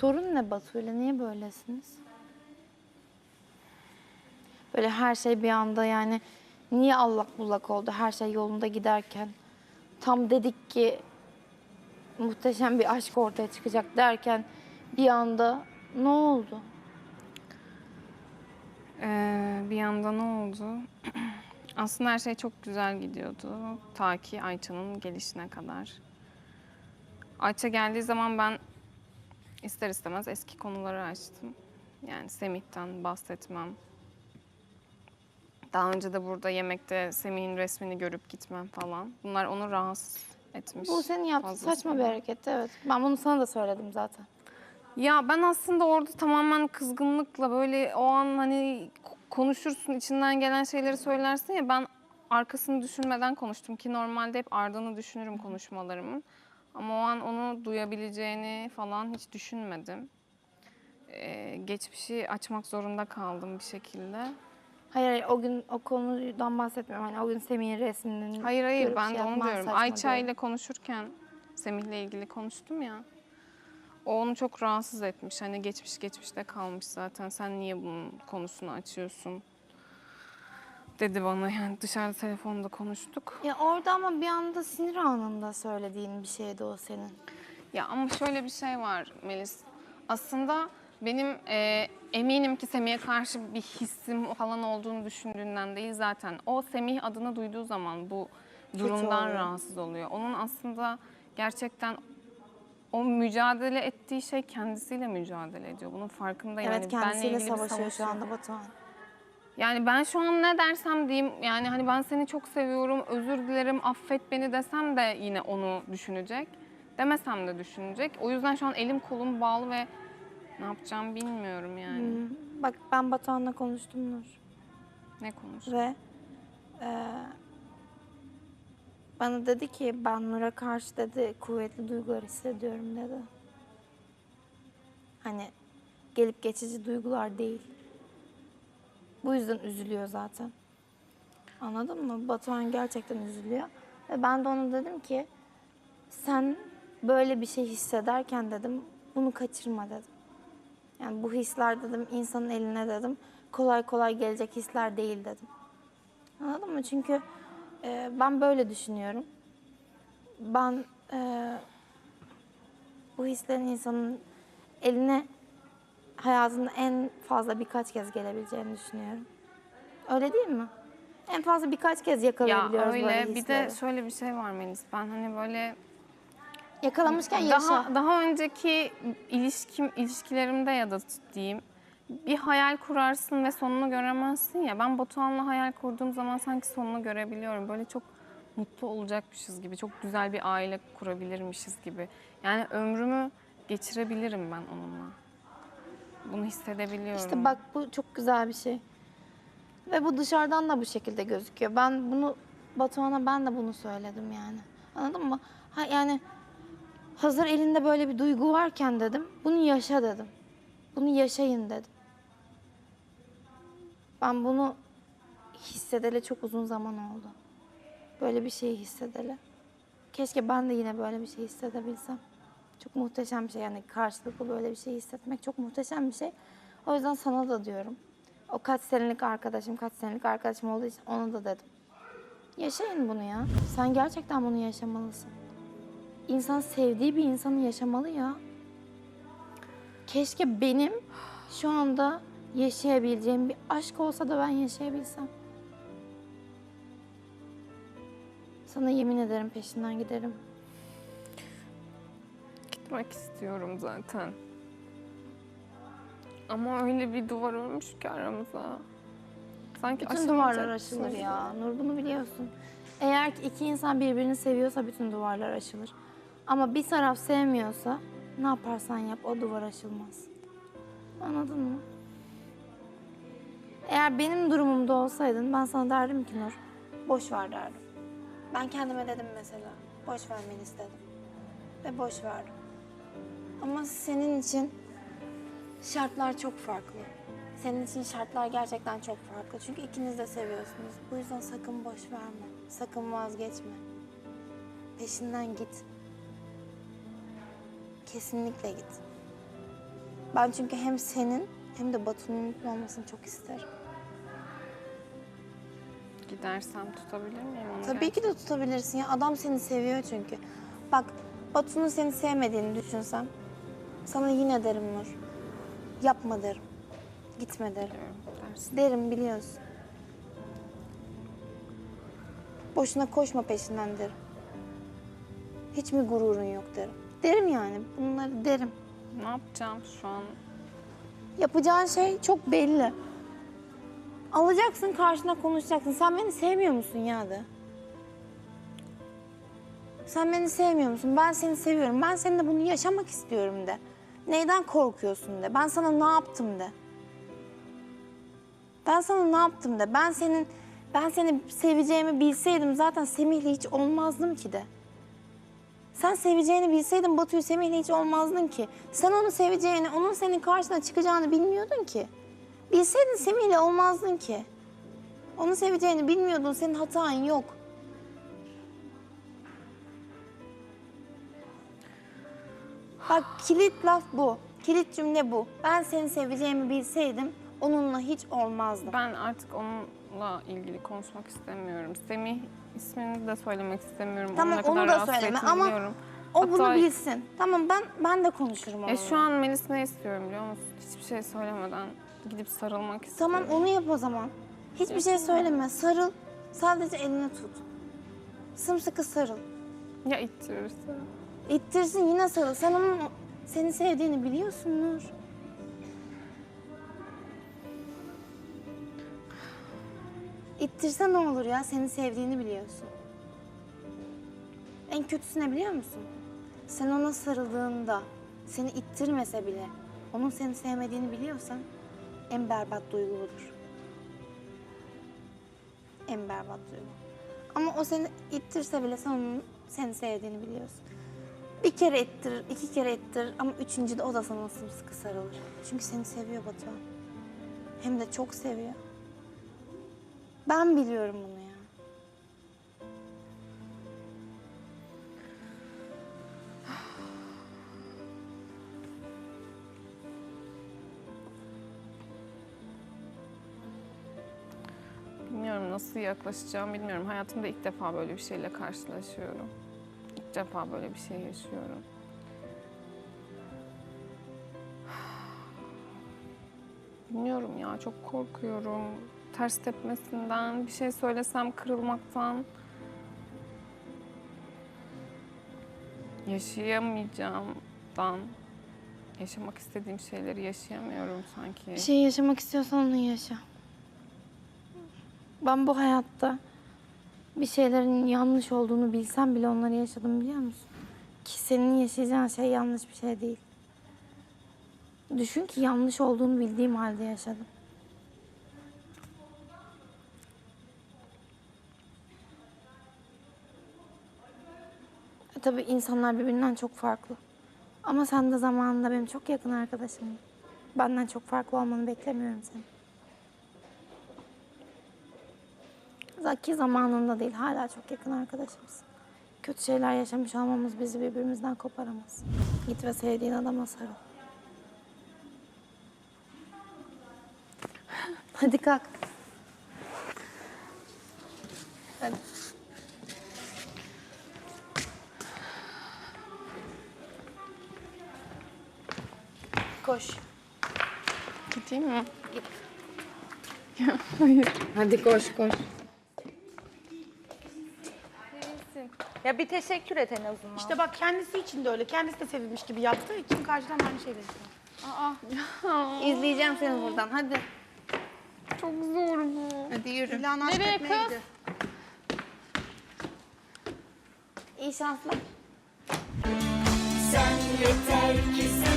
Sorun ne Batu'yla? Niye böylesiniz? Böyle her şey bir anda yani niye allak bullak oldu her şey yolunda giderken? Tam dedik ki muhteşem bir aşk ortaya çıkacak derken bir anda ne oldu? Ee, bir anda ne oldu? Aslında her şey çok güzel gidiyordu. Ta ki Ayça'nın gelişine kadar. Ayça geldiği zaman ben ister istemez eski konuları açtım. Yani Semih'ten bahsetmem. Daha önce de burada yemekte Semih'in resmini görüp gitmem falan. Bunlar onu rahatsız etmiş. Bu senin yaptığın fazlasıyla. saçma bir hareket evet. Ben bunu sana da söyledim zaten. Ya ben aslında orada tamamen kızgınlıkla böyle o an hani konuşursun içinden gelen şeyleri söylersin ya ben arkasını düşünmeden konuştum ki normalde hep ardını düşünürüm konuşmalarımın. Ama o an onu duyabileceğini falan hiç düşünmedim. Ee, geçmişi açmak zorunda kaldım bir şekilde. Hayır, hayır o gün o konudan bahsetmiyorum. Hani o gün Semih'in resminin Hayır hayır görüp ben şey de onu yapman diyorum. saçma Ayça diyorum. ile konuşurken Semih'le ilgili konuştum ya. O onu çok rahatsız etmiş. Hani geçmiş geçmişte kalmış zaten. Sen niye bunun konusunu açıyorsun? Dedi bana yani dışarıda telefonda konuştuk. Ya orada ama bir anda sinir anında söylediğin bir şeydi o senin. Ya ama şöyle bir şey var Melis. Aslında benim e, eminim ki Semih'e karşı bir hissim falan olduğunu düşündüğünden değil zaten. O Semih adını duyduğu zaman bu durumdan oluyor. rahatsız oluyor. Onun aslında gerçekten o mücadele ettiği şey kendisiyle mücadele ediyor. Bunun farkındayım. Evet Yani benle kendisiyle savaşıyor şu anda. Batuhan. Yani ben şu an ne dersem diyeyim yani hani ben seni çok seviyorum, özür dilerim, affet beni desem de yine onu düşünecek. Demesem de düşünecek. O yüzden şu an elim kolum bağlı ve ne yapacağımı bilmiyorum yani. Hmm, Bak ben Batuhan'la konuştum Nur. Ne konuş? Ve e, bana dedi ki ben Nur'a karşı dedi kuvvetli duygular hissediyorum dedi. Hani gelip geçici duygular değil. Bu yüzden üzülüyor zaten. Anladın mı? Batuhan gerçekten üzülüyor. Ve ben de ona dedim ki sen böyle bir şey hissederken dedim bunu kaçırma dedim. Yani bu hisler dedim insanın eline dedim kolay kolay gelecek hisler değil dedim. Anladın mı? Çünkü e, ben böyle düşünüyorum. Ben e, bu hislerin insanın eline hayatında en fazla birkaç kez gelebileceğini düşünüyorum. Öyle değil mi? En fazla birkaç kez Ya yakalayabiliyoruz böyle öyle bir de hisleri. şöyle bir şey var Melis. Ben hani böyle Yakalamışken yaşa. daha daha önceki ilişkim ilişkilerimde ya da diyeyim bir hayal kurarsın ve sonunu göremezsin ya. Ben Batuhan'la hayal kurduğum zaman sanki sonunu görebiliyorum. Böyle çok mutlu olacakmışız gibi, çok güzel bir aile kurabilirmişiz gibi. Yani ömrümü geçirebilirim ben onunla. Bunu hissedebiliyorum. İşte bak bu çok güzel bir şey. Ve bu dışarıdan da bu şekilde gözüküyor. Ben bunu Batuhan'a ben de bunu söyledim yani. Anladın mı? Ha, yani hazır elinde böyle bir duygu varken dedim. Bunu yaşa dedim. Bunu yaşayın dedim. Ben bunu hissedeli çok uzun zaman oldu. Böyle bir şeyi hissedeli. Keşke ben de yine böyle bir şey hissedebilsem. Çok muhteşem bir şey yani karşılıklı böyle bir şey hissetmek çok muhteşem bir şey. O yüzden sana da diyorum. O kaç senelik arkadaşım, kaç senelik arkadaşım olduğu için ona da dedim. Yaşayın bunu ya. Sen gerçekten bunu yaşamalısın. İnsan sevdiği bir insanı yaşamalı ya. Keşke benim şu anda yaşayabileceğim bir aşk olsa da ben yaşayabilsem. Sana yemin ederim peşinden giderim. Gitmek istiyorum zaten. Ama öyle bir duvar örmüş ki aramıza. Sanki Bütün duvarlar bir aşılır ya. Nur bunu biliyorsun. Eğer ki iki insan birbirini seviyorsa bütün duvarlar aşılır. Ama bir taraf sevmiyorsa ne yaparsan yap o duvar aşılmaz. Anladın mı? Eğer benim durumumda olsaydın ben sana derdim ki Nur, boş ver derdim. Ben kendime dedim mesela, boş vermeni istedim. Ve boş verdim. Ama senin için şartlar çok farklı. Senin için şartlar gerçekten çok farklı. Çünkü ikiniz de seviyorsunuz. Bu yüzden sakın boş verme. Sakın vazgeçme. Peşinden git. Kesinlikle git. Ben çünkü hem senin hem de Batu'nun mutlu olmasını çok isterim. Gidersem tutabilir miyim onu? Tabii ki de tutabilirsin ya. Adam seni seviyor çünkü. Bak Batu'nun seni sevmediğini düşünsem sana yine derim Nur. Yapma derim. Gitme derim. Dersin. Derim biliyorsun. Boşuna koşma peşinden derim. Hiç mi gururun yok derim. Derim yani. Bunları derim. Ne yapacağım şu an? Yapacağın şey çok belli. Alacaksın karşına konuşacaksın. Sen beni sevmiyor musun ya de. Sen beni sevmiyor musun? Ben seni seviyorum. Ben seninle bunu yaşamak istiyorum de. Neyden korkuyorsun de. Ben sana ne yaptım de. Ben sana ne yaptım de. Ben senin ben seni seveceğimi bilseydim zaten Semih'le hiç olmazdım ki de. Sen seveceğini bilseydin Batu'yu Semih'le hiç olmazdın ki. Sen onu seveceğini, onun senin karşına çıkacağını bilmiyordun ki. Bilseydin Semih'le olmazdın ki. Onu seveceğini bilmiyordun, senin hatan yok. Bak kilit laf bu. Kilit cümle bu. Ben seni seveceğimi bilseydim onunla hiç olmazdım. Ben artık onunla ilgili konuşmak istemiyorum. Semih ismini de söylemek istemiyorum. Tamam, kadar onu da rahatsız söyleme ama biliyorum. O bunu Hatta- bilsin. Tamam ben ben de konuşurum onunla. E şu an Melis ne istiyorum biliyor musun? Hiçbir şey söylemeden gidip sarılmak istiyorum. Tamam onu yap o zaman. Hiçbir şey söyleme. Sarıl. Sadece elini tut. Sımsıkı sarıl. Ya ittirirse? İttirsin yine sarıl. Sen onun seni sevdiğini biliyorsun Nur. İttirse ne olur ya? Seni sevdiğini biliyorsun. En kötüsü ne biliyor musun? Sen ona sarıldığında seni ittirmese bile onun seni sevmediğini biliyorsan en berbat duygu budur. En berbat duygu. Ama o seni ittirse bile sen onun seni sevdiğini biliyorsun. Bir kere ittirir, iki kere ittirir ama üçüncüde o da sana sımsıkı sarılır. Çünkü seni seviyor Batuhan. Hem de çok seviyor. Ben biliyorum bunu ya. Bilmiyorum nasıl yaklaşacağım bilmiyorum. Hayatımda ilk defa böyle bir şeyle karşılaşıyorum. Defa böyle bir şey yaşıyorum. Bilmiyorum ya çok korkuyorum. Ters tepmesinden, bir şey söylesem kırılmaktan. Yaşayamayacağımdan. Yaşamak istediğim şeyleri yaşayamıyorum sanki. Bir şey yaşamak istiyorsan onu yaşa. Ben bu hayatta bir şeylerin yanlış olduğunu bilsem bile onları yaşadım biliyor musun? Ki senin yaşayacağın şey yanlış bir şey değil. Düşün ki yanlış olduğunu bildiğim halde yaşadım. E, tabii insanlar birbirinden çok farklı. Ama sen de zamanında benim çok yakın arkadaşımdın. Benden çok farklı olmanı beklemiyorum senin. Zaki zamanında değil, hala çok yakın arkadaşımız. Kötü şeyler yaşamış olmamız bizi birbirimizden koparamaz. Git ve sevdiğin adama sarıl. Hadi kalk. Hadi. Koş. Gideyim mi? Git. Hayır. Hadi koş koş. Ya bir teşekkür et en azından. İşte bak kendisi için de öyle. Kendisi de sevilmiş gibi yaptığı için karşıdan aynı şeyleri yapıyor. İzleyeceğim seni buradan. Hadi. Çok zor bu. Hadi yürü. Nereye kız? İyi şanslar. Sen yeter ki sen